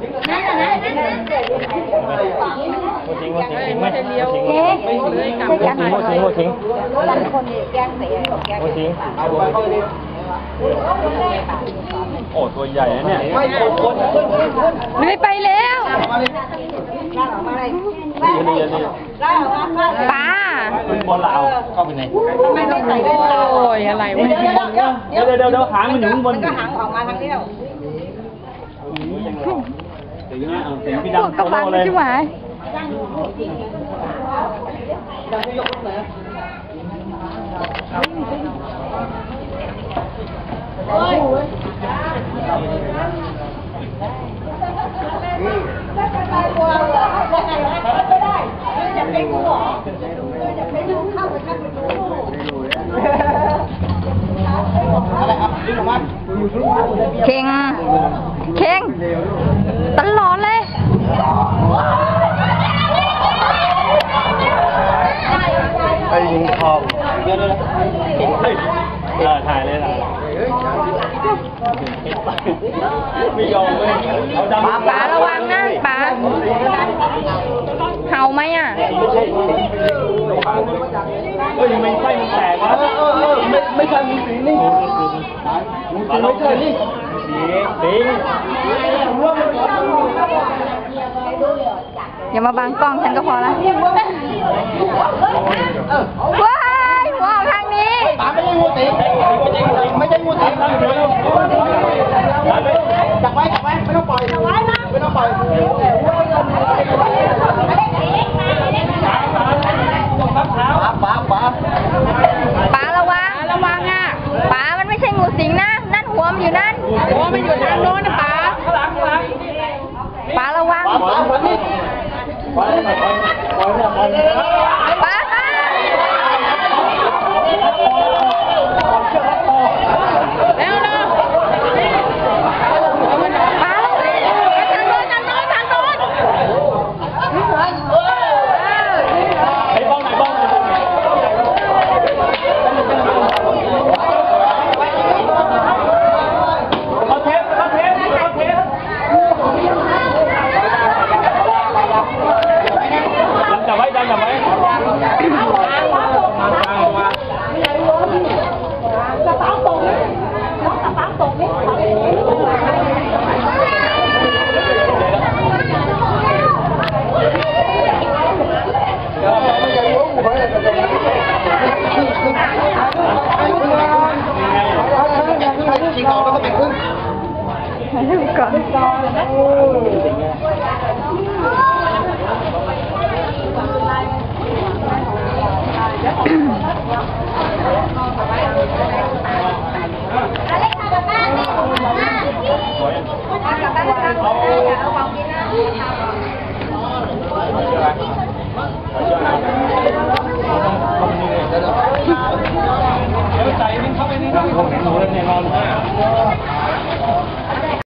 พูดสิงสิงไหมพูดสิงเจ๊ไม่กันพูดสิงพูดสิงบางคนเนี่ยแกล้งเสียแกล้งพูดสิงเอาไปเข้าดิโอ้ตัวใหญ่นะเนี่ยไม่คนคนขึ้นขึ้นขึ้นเลื้อยไปแล้วมาเลยนี่นี่นี่ป้าขึ้นบนเราเข้าไปไหนไม่ต้องใส่ด้วยโอ้ยอะไรวะเดี๋ยวเดี๋ยวเดี๋ยวเดี๋ยวหางมันอยู่ข้างบนก็หางออกมาทางเดียว Ủa, các bạn chứ mà Tôi เลยใช่ไหมอะไรครับดึงออกมาเข่งเข่งตลอดเลยไอ้ยิงทองเดี๋ยวเดี๋ยวเออถ่ายเลยถ่ายไม่ยอมเลยเอาดำป๋าระวังนะป๋าเห่าไหมอะเฮ้ยไม่ใช่มันแตกเอ แล้วอเออเออไม่ไม่ใช่มีสีนี่มีสีไม่ใช่นี่สีสิงอย่ามาบังกล้องฉันก็พอละว้ายหัวออกทางนี้ตาไม่ใช่งูสิงไม่ใช่งูสิงจับไว้จับไว้ไม่ต้องปล่อยไม่ต้องปล่อย ฟ้าฟ้า ป๋าระวังระวังอะ ป๋ามันไม่ใช่งูสิงนะ นั่นหัวมันอยู่นั่นหัวมันอยู่ทางโน้นนะป๋าป๋าระวัง rồi Hãy subscribe